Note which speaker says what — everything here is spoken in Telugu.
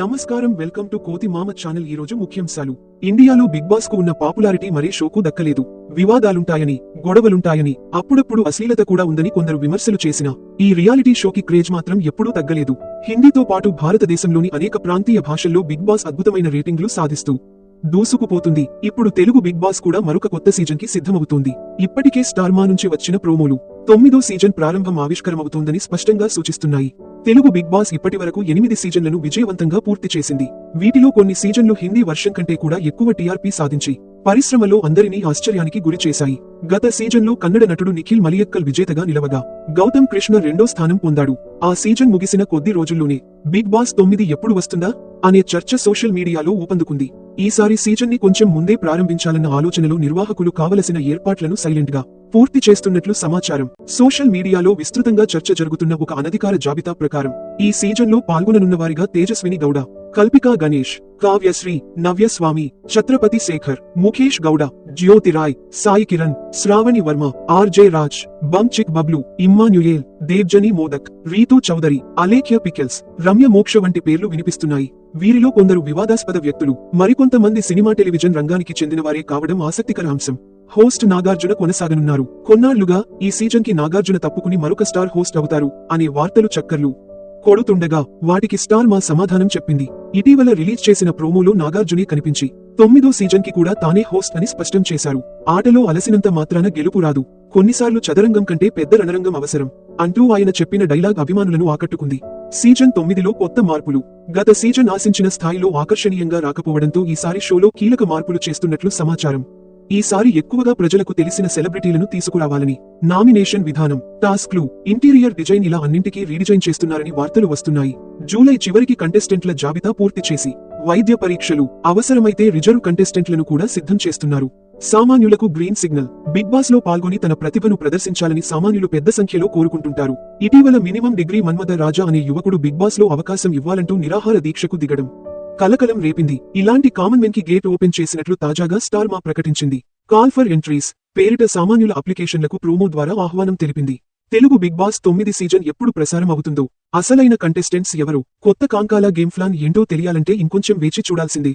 Speaker 1: నమస్కారం వెల్కమ్ టు కోతి మామ ఛానల్. ఈ రోజు ముఖ్యాంశాలు. ఇండియాలో బిగ్ బాస్కు ఉన్న పాపులారిటీ మరే షోకు దక్కలేదు. వివాదాలుంటాయని గొడవలుంటాయని అప్పుడప్పుడు అశ్లీలత కూడా ఉందని కొందరు విమర్శలు చేసినా ఈ రియాలిటీ షోకి క్రేజ్ మాత్రం ఎప్పుడూ తగ్గలేదు. హిందీతో పాటు భారతదేశంలోని అనేక ప్రాంతీయ భాషల్లో బిగ్ బాస్ అద్భుతమైన రేటింగ్లు సాధిస్తూ దూసుకుపోతుంది. ఇప్పుడు తెలుగు బిగ్ బాస్ కూడా మరొక కొత్త సీజన్కి సిద్ధమవుతోంది. ఇప్పటికే స్టార్మా నుంచి వచ్చిన ప్రోమోలు తొమ్మిదో సీజన్ ప్రారంభం ఆవిష్కరమవుతోందని స్పష్టంగా సూచిస్తున్నాయి. తెలుగు బిగ్ బాస్ ఇప్పటి వరకు ఎనిమిది సీజన్లను విజయవంతంగా పూర్తి చేసింది. వీటిలో కొన్ని సీజన్లు హిందీ వర్షన్ కంటే కూడా ఎక్కువ టీఆర్పీ సాధించి పరిశ్రమలో అందరినీ ఆశ్చర్యానికి గురి చేశాయి. గత సీజన్లో కన్నడ నటుడు నిఖిల్ మలియక్కల్ విజేతగా నిలవగా గౌతమ్ కృష్ణ రెండో స్థానం పొందాడు. ఆ సీజన్ ముగిసిన కొద్ది రోజుల్లోనే బిగ్ బాస్ తొమ్మిది ఎప్పుడు వస్తుందా అనే చర్చ సోషల్ మీడియాలో ఊపందుకుంది. ఈసారి సీజన్ని కొంచెం ముందే ప్రారంభించాలన్న ఆలోచనలో నిర్వాహకులు కావలసిన ఏర్పాట్లను సైలెంట్గా పూర్తి చేస్తున్నట్లు సమాచారం. సోషల్ మీడియాలో విస్తృతంగా చర్చ జరుగుతున్న ఒక అనధికార జాబితా ప్రకారం ఈ సీజన్లో పాల్గొననున్నవారిగా పాల్గొననున్న వారిగా Tejaswini Gowda Kalpika Ganesh Kavyashree Navyaswamy Chhatrapati Shekhar Mukesh Gowda Jyoti Rai Sai Kiran Sravani Varma RJ Raj Banchik Bablu Emmanuel Debjani Modak Ritu Chowdary Alekhya pickles Ramya Moksha వంటి పేర్లు వినిపిస్తున్నాయి. వీరిలో కొందరు వివాదాస్పద వ్యక్తులు మరికొంతమంది సినిమా టెలివిజన్ రంగానికి చెందినవారే కావడం ఆసక్తికర అంశం. హోస్ట్ నాగార్జున కొనసాగనున్నారు. కొన్నాళ్ళుగా ఈ సీజన్కి నాగార్జున తప్పుకుని మరొక స్టార్ హోస్ట్ అవుతారు అనే వార్తలు చక్కర్లు కొడుతుండగా వాటికి స్టార్ మా సమాధానం చెప్పింది. ఇటీవల రిలీజ్ చేసిన ప్రోమోలో నాగార్జునే కనిపించి తొమ్మిదో సీజన్కి కూడా తానే హోస్ట్ అని స్పష్టం చేశారు. ఆటలో అలసినంత మాత్రాన గెలుపు రాదు. కొన్నిసార్లు చదరంగం కంటే పెద్ద రణరంగం అవసరం అంటూ ఆయన చెప్పిన డైలాగ్ అభిమానులను ఆకట్టుకుంది. సీజన్ తొమ్మిదిలో కొత్త మార్పులు. గత సీజన్ ఆశించిన స్థాయిలో ఆకర్షణీయంగా రాకపోవడంతో ఈసారి షోలో కీలక మార్పులు చేస్తున్నట్లు సమాచారం. ఈసారి ఎక్కువగా ప్రజలకు తెలిసిన సెలబ్రిటీలను తీసుకురావాలని నామినేషన్ విధానం టాస్క్లు ఇంటీరియర్ డిజైన్ ఇలా అన్నింటికీ రీడిజైన్ చేస్తున్నారని వార్తలు వస్తున్నాయి. జూలై చివరికి కంటెస్టెంట్ల జాబితా పూర్తి చేసి వైద్య పరీక్షలు అవసరమైతే రిజర్వ్ కంటెస్టెంట్లను కూడా సిద్ధం చేస్తున్నారు. సామాన్యులకు గ్రీన్ సిగ్నల్ బిగ్ బాస్లో పాల్గొని తన ప్రతిభను ప్రదర్శించాలని సామాన్యులు పెద్ద సంఖ్యలో కోరుకుంటుంటారు. ఇటీవల మినిమం డిగ్రీ మన్మథ రాజా అనే యువకుడు బిగ్ బాస్లో అవకాశం ఇవ్వాలంటూ నిరాహార దీక్షకు దిగడం కలకలం రేపింది. ఇలాంటి కామన్ మెన్కి గేట్ ఓపెన్ చేసినట్లు తాజాగా స్టార్ మా ప్రకటించింది. కాల్ ఫర్ ఎంట్రీస్ పేరిట సామాన్యుల అప్లికేషన్లకు ప్రోమో ద్వారా ఆహ్వానం తెలిపింది. తెలుగు బిగ్ బాస్ తొమ్మిది సీజన్ ఎప్పుడు ప్రసారం అవుతుందో అసలైన కంటెస్టెంట్స్ ఎవరో కొత్త కాంకాల గేమ్ ప్లాన్ ఏంటో తెలియాలంటే ఇంకొంచెం వేచి చూడాల్సిందే.